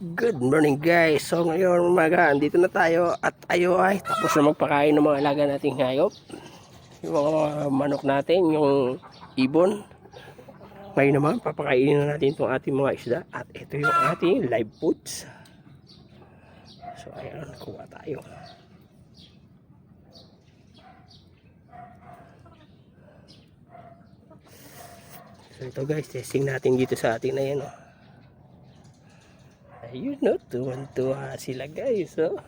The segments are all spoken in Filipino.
Good morning guys. So ngayon umaga, andito na tayo at tayo ay tapos na magpakain ng mga alaga nating hayop. Yung mga manok natin, yung ibon. Ngayon naman, papakainin na natin itong ating mga isda at ito yung ating live foods. So ayan, kuha tayo. So ito guys, testing natin dito sa ating na yan. Oh. Ayun no, tuwan-tuwa sila guys. Oh.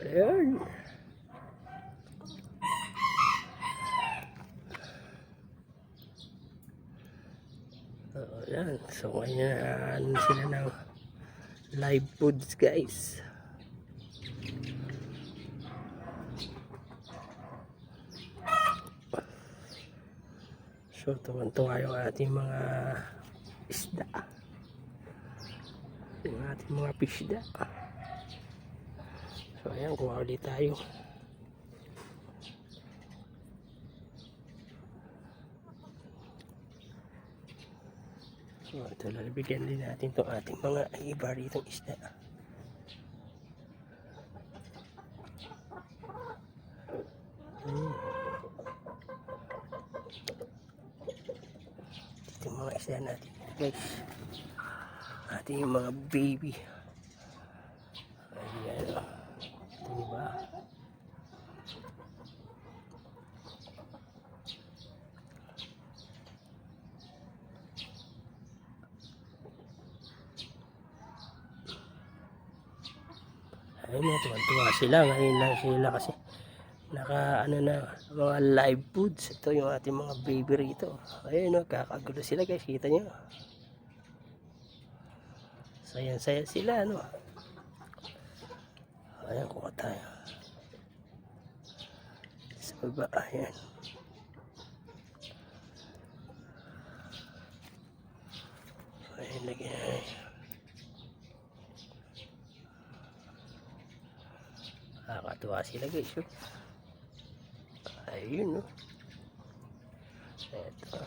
Ayan. Ayan. So ngayon sila ng live foods guys. So tuwan-tuwa yung ating mga isda yung ating mga pisda. So ayan kuha ulit tayo. So ito lalabigyan din natin itong ating mga iba ritong isda. Hmm. ito yung mga isda natin guys ating mga baby. Ayan. Ito diba? Ayun o tuwan-tuwa sila. Ngayon lang sila kasi naka ano na mga live foods. Ito yung ating mga baby rito. Ayun o kakagulo sila guys. Kita nyo Sayang saya sila ano. Ayan kuha tayo. Sa baba ayan. Ayan lagi ayan. Nakakatuwa sila guys. oh. Ayun no. Ito.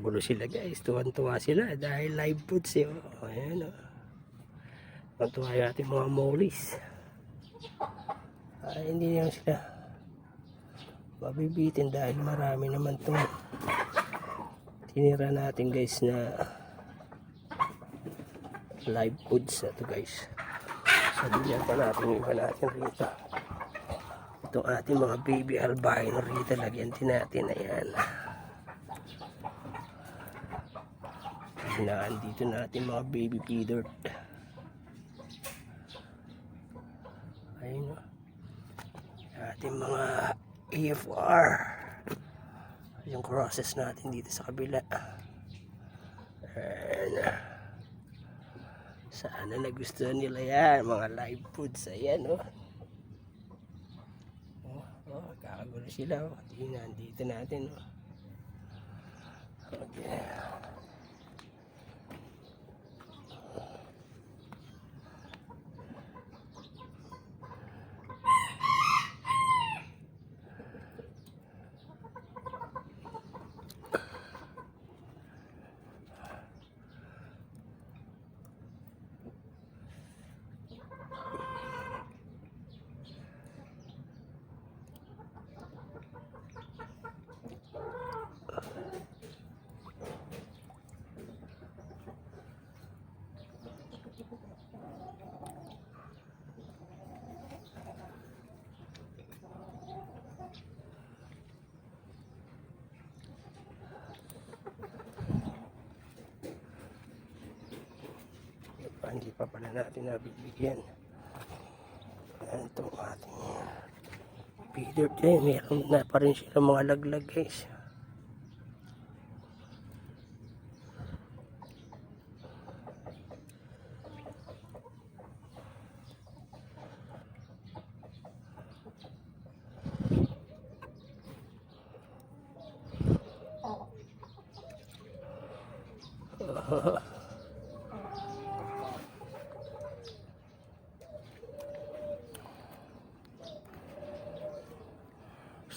Kakagulo sila guys. Tuwan-tuwa sila dahil live foods eh. Oh, ayan oh. Tuwan-tuwa yung mga molis. Ay, hindi naman sila mabibitin dahil marami naman itong tinira natin guys na live foods na to guys. So, bigyan pa natin iba natin rito. Itong ating mga baby albino rito. Lagyan din natin. Ayan. Hinaan dito natin mga baby feeder. Ayun o. Ating mga AFR. Yung crosses natin dito sa kabila. Ayan. Sana nagustuhan nila yan. Mga live foods. Ayan o. Oh, oh, kakagulo sila. Oh. Tingnan dito natin. Oh. Okay. pa, hindi pa pala natin nabibigyan. Ayan itong ating feeder dyan. Meron na pa rin sila mga laglag guys. Oh.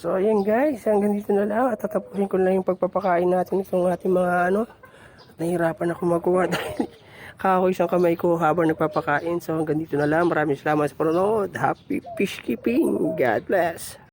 So ayan guys, hanggang dito na lang at tatapusin ko na lang yung pagpapakain natin itong ating mga ano. Nahirapan ako magawa dahil kako isang kamay ko habang nagpapakain. So hanggang dito na lang. Maraming salamat sa panonood. Happy fish keeping. God bless.